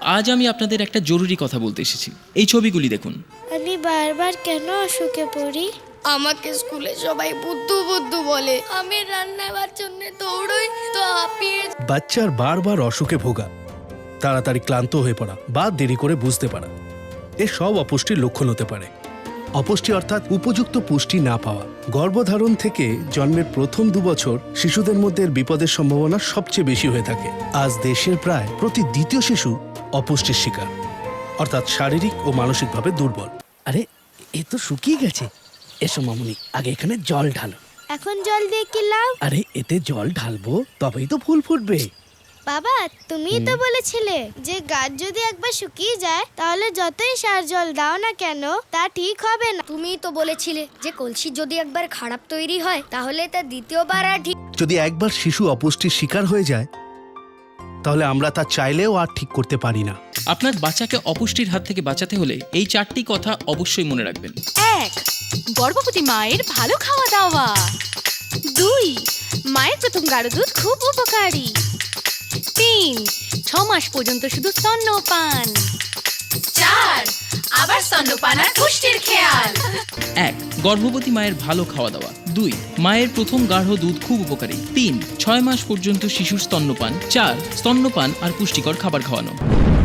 আজ আমি আপনাদের একটা জরুরি কথা বলতে এসেছি। এই ছবিগুলি দেখুন। আমি বারবার কেন অসুখে পড়ি? আমাকে স্কুলে সবাই বুদ্ধু বুদ্ধু বলে। আমি রান্নাবার জন্য দৌড়ই তো হাঁপিয়ে বাচ্চার বারবার অসুখে ভোগা। তাড়াতাড়ি ক্লান্ত হয়ে পড়া বা দেরি করে বুঝতে পারা। এ সব অপুষ্টির লক্ষণ হতে পারে। অপুষ্টি অর্থাৎ উপযুক্ত পুষ্টি না পাওয়া। গর্ভধারণ থেকে জন্মের প্রথম দু বছর শিশুদের মধ্যে বিপদের সম্ভাবনা সবচেয়ে বেশি হয়ে থাকে। আজ দেশের প্রায় প্রতি দ্বিতীয় শিশু অপুষ্টির শিকার। অর্থাৎ শারীরিক ও মানসিকভাবে দুর্বল। আরে এ তো শুকিয়ে গেছে। এসো মামুনি আগে এখানে জল ঢালো। এখন জল দিয়ে কি লাভ আরে এতে জল ঢালবো তবেই তো ফুল ফুটবে। বাবা তুমি তো বলেছিলে যে গাছ যদি একবার শুকিয়ে যায় তাহলে যতই সার জল দাও না কেন তা ঠিক হবে না। তুমিই তো বলেছিলে যে কলসি যদি একবার খারাপ তৈরি হয় তাহলে তা দ্বিতীয়বার আর ঠিক যদি একবার শিশু অপুষ্টির শিকার হয়ে যায় তাহলে আমরা তা চাইলেও আর ঠিক করতে পারি না। আপনার বাচ্চাকে অপুষ্টির হাত থেকে বাঁচাতে হলে এই চারটি কথা অবশ্যই মনে রাখবেন। এক গর্ভবতী মায়ের ভালো খাওয়া দাওয়া। দুই মায়ের প্রথম গাঢ় দুধ খুব উপকারী। তিন ছ মাস পর্যন্ত শুধু স্তন্যপান চার আবার স্তন্যপান আর পুষ্টির খেয়াল। এক গর্ভবতী মায়ের ভালো খাওয়া দাওয়া। দুই, মায়ের প্রথম গাঢ় দুধ খুব উপকারী। তিন, ছয় মাস পর্যন্ত শিশুর স্তন্যপান। চার, স্তন্যপান আর পুষ্টিকর খাবার খাওয়ানো।